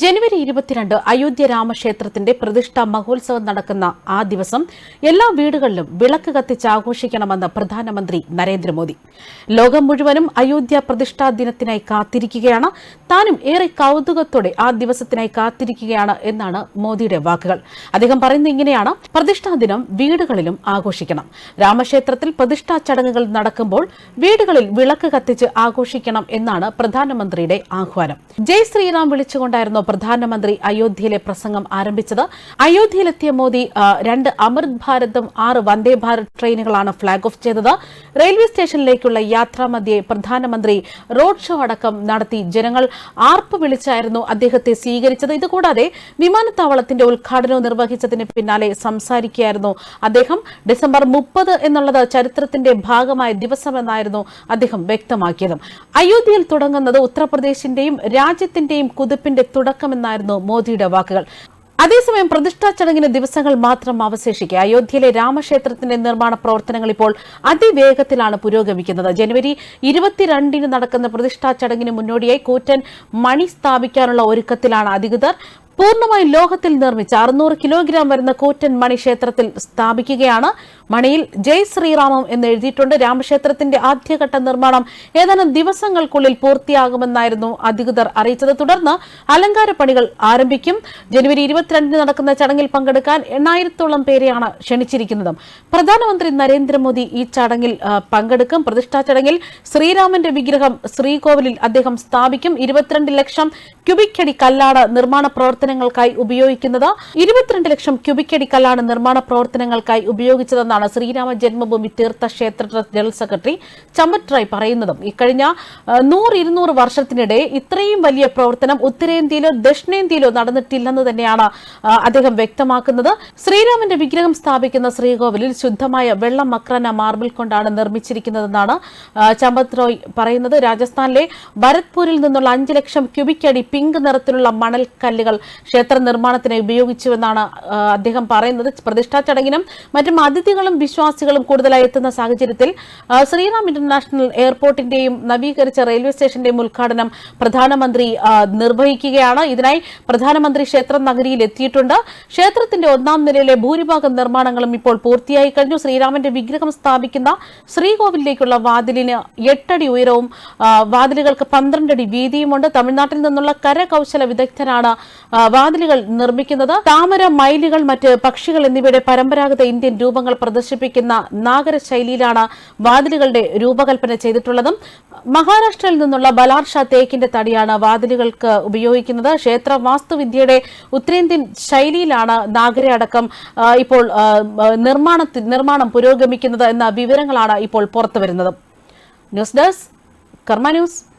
ജനുവരി ഇരുപത്തിരണ്ട് അയോധ്യ രാമക്ഷേത്രത്തിന്റെ പ്രതിഷ്ഠാ മഹോത്സവം നടക്കുന്ന ആ ദിവസം എല്ലാ വീടുകളിലും വിളക്ക് കത്തിച്ച് ആഘോഷിക്കണമെന്ന് പ്രധാനമന്ത്രി നരേന്ദ്രമോദി. ലോകം മുഴുവനും അയോധ്യ പ്രതിഷ്ഠാ ദിനത്തിനായി കാത്തിരിക്കുകയാണ്. താനും ഏറെ കൗതുകത്തോടെ ആ ദിവസത്തിനായി കാത്തിരിക്കുകയാണ് എന്നാണ് മോദിയുടെ വാക്കുകൾ. അദ്ദേഹം പറയുന്നത് ഇങ്ങനെയാണ്. പ്രതിഷ്ഠാ ദിനം വീടുകളിലും ആഘോഷിക്കണം. രാമക്ഷേത്രത്തിൽ പ്രതിഷ്ഠാ ചടങ്ങുകൾ നടക്കുമ്പോൾ വീടുകളിൽ വിളക്ക് കത്തിച്ച് ആഘോഷിക്കണം എന്നാണ് പ്രധാനമന്ത്രിയുടെ ആഹ്വാനം. ജയ് ശ്രീറാം വിളിച്ചുകൊണ്ടായിരുന്നു പ്രധാനമന്ത്രി അയോധ്യയിലെ പ്രസംഗം ആരംഭിച്ചത്. അയോധ്യയിലെത്തിയ മോദി രണ്ട് അമൃത് ഭാരതും ആറ് വന്ദേ ഭാരത് ട്രെയിനുകളാണ് ഫ്ളാഗ് ഓഫ് ചെയ്തത്. റെയിൽവേ സ്റ്റേഷനിലേക്കുള്ള യാത്രാമധ്യേ പ്രധാനമന്ത്രി റോഡ് ഷോ അടക്കം നടത്തി ജനങ്ങൾ ആർപ്പ് വിളിച്ചായിരുന്നു അദ്ദേഹത്തെ സ്വീകരിച്ചത്. ഇതുകൂടാതെ വിമാനത്താവളത്തിന്റെ ഉദ്ഘാടനവും നിർവഹിച്ചതിന് പിന്നാലെ സംസാരിക്കുകയായിരുന്നു അദ്ദേഹം. ഡിസംബർ മുപ്പത് എന്നുള്ളത് ചരിത്രത്തിന്റെ ഭാഗമായ ദിവസമെന്നായിരുന്നു അദ്ദേഹം വ്യക്തമാക്കിയത്. അയോധ്യയിൽ തുടങ്ങുന്നത് ഉത്തർപ്രദേശിന്റെയും രാജ്യത്തിന്റെയും കുതിപ്പിന്റെ തുടക്കമെന്നായിരുന്നു മോദിയുടെ വാക്കുകൾ. അതേസമയം പ്രതിഷ്ഠാ ചടങ്ങിന് ദിവസങ്ങൾ മാത്രം അവശേഷിക്കെ അയോധ്യയിലെ രാമക്ഷേത്രത്തിന്റെ നിർമ്മാണ പ്രവർത്തനങ്ങൾ ഇപ്പോൾ അതിവേഗത്തിലാണ് പുരോഗമിക്കുന്നത്. ജനുവരി ഇരുപത്തിരണ്ടിന് നടക്കുന്ന പ്രതിഷ്ഠാ ചടങ്ങിന് മുന്നോടിയായി കൂറ്റൻ മണി സ്ഥാപിക്കാനുള്ള ഒരുക്കത്തിലാണ് അധികൃതർ പൂർണമായും ലോഹത്തിൽ നിർമ്മിച്ച അറുന്നൂറ് കിലോഗ്രാം വരുന്ന കൂറ്റൻ മണി ക്ഷേത്രത്തിൽ സ്ഥാപിക്കുകയാണ്. മണിയിൽ ജയ് ശ്രീറാമം എന്ന് എഴുതിയിട്ടുണ്ട്. രാമക്ഷേത്രത്തിന്റെ ആദ്യഘട്ട നിർമ്മാണം ഏതാനും ദിവസങ്ങൾക്കുള്ളിൽ പൂർത്തിയാകുമെന്നായിരുന്നു അധികൃതർ അറിയിച്ചത്. തുടർന്ന് അലങ്കാര പണികൾ ആരംഭിക്കും. ജനുവരി ഇരുപത്തിരണ്ടിന് നടക്കുന്ന ചടങ്ങിൽ പങ്കെടുക്കാൻ എണ്ണായിരത്തോളം പേരെയാണ് ക്ഷണിച്ചിരിക്കുന്നത്. പ്രധാനമന്ത്രി നരേന്ദ്രമോദി ഈ ചടങ്ങിൽ പങ്കെടുക്കും. പ്രതിഷ്ഠാ ചടങ്ങിൽ ശ്രീരാമന്റെ വിഗ്രഹം ശ്രീകോവിലിൽ അദ്ദേഹം സ്ഥാപിക്കും. ഇരുപത്തിരണ്ട് ലക്ഷം ക്യൂബിക് അടി കല്ലാണ് നിർമ്മാണ പ്രവർത്തനങ്ങൾക്കായി ഉപയോഗിക്കുന്നത് ഇരുപത്തിരണ്ട് ലക്ഷം ക്യൂബിക് അടി കല്ലാണ് നിർമ്മാണ പ്രവർത്തനങ്ങൾക്കായി ഉപയോഗിച്ചതെന്നാണ് ശ്രീരാമ ജന്മഭൂമി തീർത്ഥ ക്ഷേത്ര ജനറൽ സെക്രട്ടറി ചമ്പത് റായ് പറയുന്നതും. ഇക്കഴിഞ്ഞ നൂറ് ഇരുന്നൂറ് വർഷത്തിനിടെ ഇത്രയും വലിയ പ്രവർത്തനം ഉത്തരേന്ത്യയിലോ ദക്ഷിണേന്ത്യയിലോ നടന്നിട്ടില്ലെന്ന് തന്നെയാണ് അദ്ദേഹം വ്യക്തമാക്കുന്നത്. ശ്രീരാമന്റെ വിഗ്രഹം സ്ഥാപിക്കുന്ന ശ്രീകോവിലിൽ ശുദ്ധമായ വെള്ളം മക്രാന മാർബിൾ കൊണ്ടാണ് നിർമ്മിച്ചിരിക്കുന്നതെന്നാണ് ചമ്പത് റോയ് പറയുന്നത്. രാജസ്ഥാനിലെ ഭരത്പൂരിൽ നിന്നുള്ള അഞ്ച് ലക്ഷം ക്യൂബിക് അടി പിങ്ക് നിറത്തിലുള്ള മണൽക്കല്ലുകൾ ക്ഷേത്ര നിർമ്മാണത്തിന് ഉപയോഗിച്ചുവെന്നാണ് അദ്ദേഹം പറയുന്നത്. പ്രതിഷ്ഠാ ചടങ്ങിനും മറ്റും അതിഥികളും വിശ്വാസികളും കൂടുതലായി എത്തുന്ന സാഹചര്യത്തിൽ ശ്രീറാം ഇന്റർനാഷണൽ എയർപോർട്ടിന്റെയും നവീകരിച്ച റെയിൽവേ സ്റ്റേഷന്റെയും ഉദ്ഘാടനം പ്രധാനമന്ത്രി നിർവഹിക്കുകയാണ്. ഇതിനായി പ്രധാനമന്ത്രി ക്ഷേത്ര നഗരിയിൽ എത്തിയിട്ടുണ്ട്. ക്ഷേത്രത്തിന്റെ ഒന്നാം നിലയിലെ ഭൂരിഭാഗം നിർമ്മാണങ്ങളും ഇപ്പോൾ പൂർത്തിയായി കഴിഞ്ഞു. ശ്രീരാമന്റെ വിഗ്രഹം സ്ഥാപിക്കുന്ന ശ്രീകോവിലേക്കുള്ള വാതിലിന് എട്ടടി ഉയരവും വാതിലുകൾക്ക് പന്ത്രണ്ടടി വീതിയുമുണ്ട്. തമിഴ്നാട്ടിൽ നിന്നുള്ള കരകൌശല വിദഗ്ധരാണ് വാതിലുകൾ നിർമ്മിക്കുന്നത് താമര മൈലുകൾ മറ്റ് പക്ഷികൾ എന്നിവയുടെ പരമ്പരാഗത ഇന്ത്യൻ രൂപങ്ങൾ പ്രദർശിപ്പിക്കുന്ന നാഗര ശൈലിയിലാണ് വാതിലുകളുടെ രൂപകൽപ്പന ചെയ്തിട്ടുള്ളതും. മഹാരാഷ്ട്രയിൽ നിന്നുള്ള ബലാർഷ തേക്കിന്റെ തടിയാണ് വാതിലുകൾക്ക് ഉപയോഗിക്കുന്നത്. ക്ഷേത്ര വാസ്തുവിദ്യയുടെ ഉത്തരേന്ത്യൻ ശൈലിയിലാണ് നാഗര അടക്കം ഇപ്പോൾ നിർമ്മാണ നിർമ്മാണം പുരോഗമിക്കുന്നത് എന്ന വിവരങ്ങളാണ് ഇപ്പോൾ പുറത്തുവരുന്നത്. News desk Karma news.